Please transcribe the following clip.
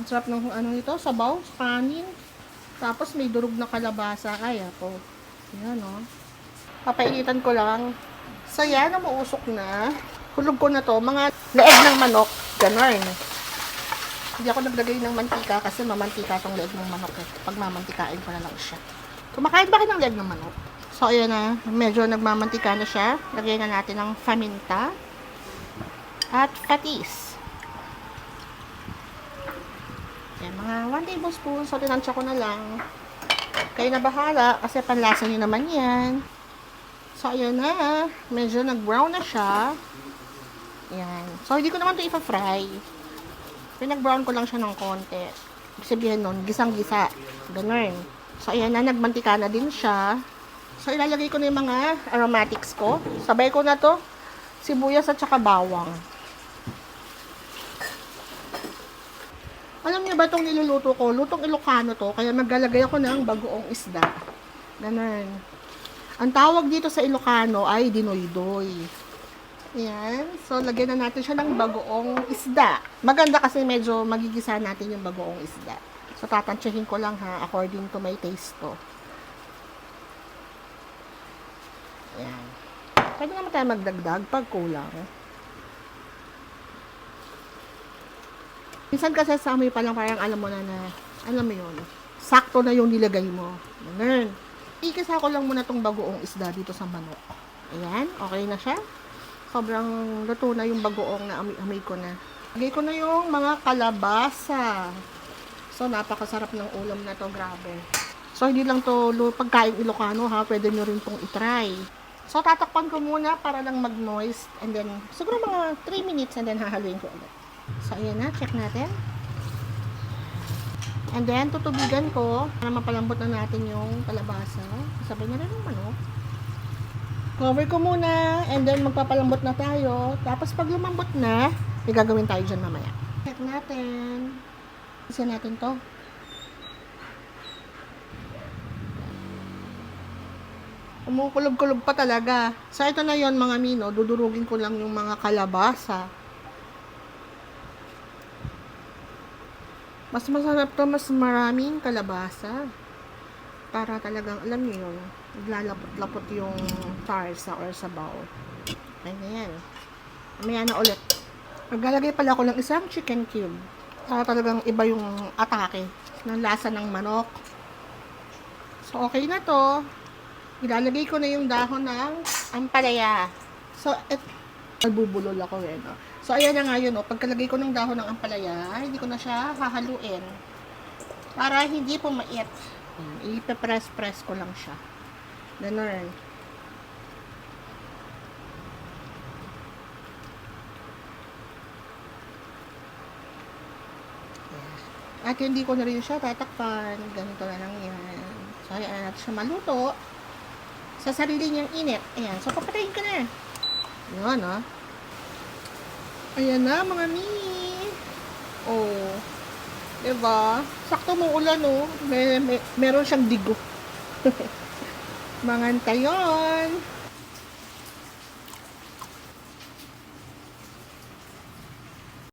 Ang sarap ng ano nito, sabaw, kanin. Tapos may durog na kalabasa. Ay, ako. Yan, oh. Papainitan ko lang. So, yan, umuusok na. Hulog ko na to. Mga leeg ng manok. Ganon. Hindi ako naglagay ng mantika kasi mamantika tong leeg ng manok eh. Pag mamantikain ko na lang siya. Kumakain ba kayo ng leeg ng manok? So, ayan na. Medyo nagmamantika na siya. Lagyan na natin ng faminta at patis. Yan, mga 1 tablespoon. So, tinansya ko na lang. Kayo na bahala kasi panlasa niyo naman yan. So, ayan na. Medyo nag-brown na siya. Yan. So, hindi ko naman ito ipa-fry. Pinag-brown ko lang siya ng konti. Ibig sabihin nun, gisang-gisa. Ganun. So, ayan na. Nagmantika na din siya. So, ilalagay ko na yung mga aromatics ko. Sabay ko na to. Sibuyas at saka bawang. Alam niyo ba itong niluluto ko? Lutong Ilocano to. Kaya maglalagay ako ng bagoong isda. Ganun. Ang tawag dito sa Ilocano ay dinoy-doy. Ayan. So, lagyan na natin siya ng bagoong isda. Maganda kasi medyo magigisa natin yung bagoong isda. So, tatansyahin ko lang ha, according to my taste to. Ayan. Pwede naman tayo magdagdag pag kulang. Minsan kasi sa amoy pa lang parang alam mo na na, alam mo yun, sakto na yung nilagay mo. Ganun. Ikisa ko lang muna tong bagoong isda dito sa manok. Ayan, okay na siya. Sobrang luto na yung bagoong na amoy, ko na. Lagay ko na yung mga kalabasa. So, napakasarap ng ulam na to, grabe. So, hindi lang to pagkain Ilocano ha, pwede nyo rin tong itry. So, tatakpan ko muna para lang mag-moist. And then, siguro mga 3 minutes and then hahaluin ko ulit. So, ayan na. Check natin. And then, tutubigan ko para mapalambot na natin yung kalabasa. Sabay na rin yung manok. Cover ko muna. And then, magpapalambot na tayo. Tapos, pag lumambot na, may gagawin tayo dyan mamaya. Check natin. Isa natin to. Kumukulog-kulog pa talaga. So, ito na yon mga mino. Dudurugin ko lang yung mga kalabasa. Mas masarap to, mas maraming kalabasa. Para talagang, alam niyo yun, naglalapot-lapot yung tarsa or sabaw. Ay na yan. Mamaya na ulit. Maglalagay pala ako ng isang chicken cube. Para talagang iba yung atake ng lasa ng manok. So, okay na to. Ilalagay ko na yung dahon ng ampalaya. So, et, nagbubulol ako eh, no? So, ayan na nga yun, oh. Pagkalagay ko ng dahon ng ampalaya, hindi ko na siya hahaluin. Para hindi pumait. Ayan, ipe-press-press ko lang siya. Ganun. At hindi ko na rin siya tatakpan. Ganito na lang yan. So, ayan natin siya maluto. Sa sarili niyang init. Ayan. So, papatayin ko na. Yan, ah. Ayan na, mga mi. Oh. Diba? Sakto mo ulan, oh. May, may, meron siyang digo. Manganta yun.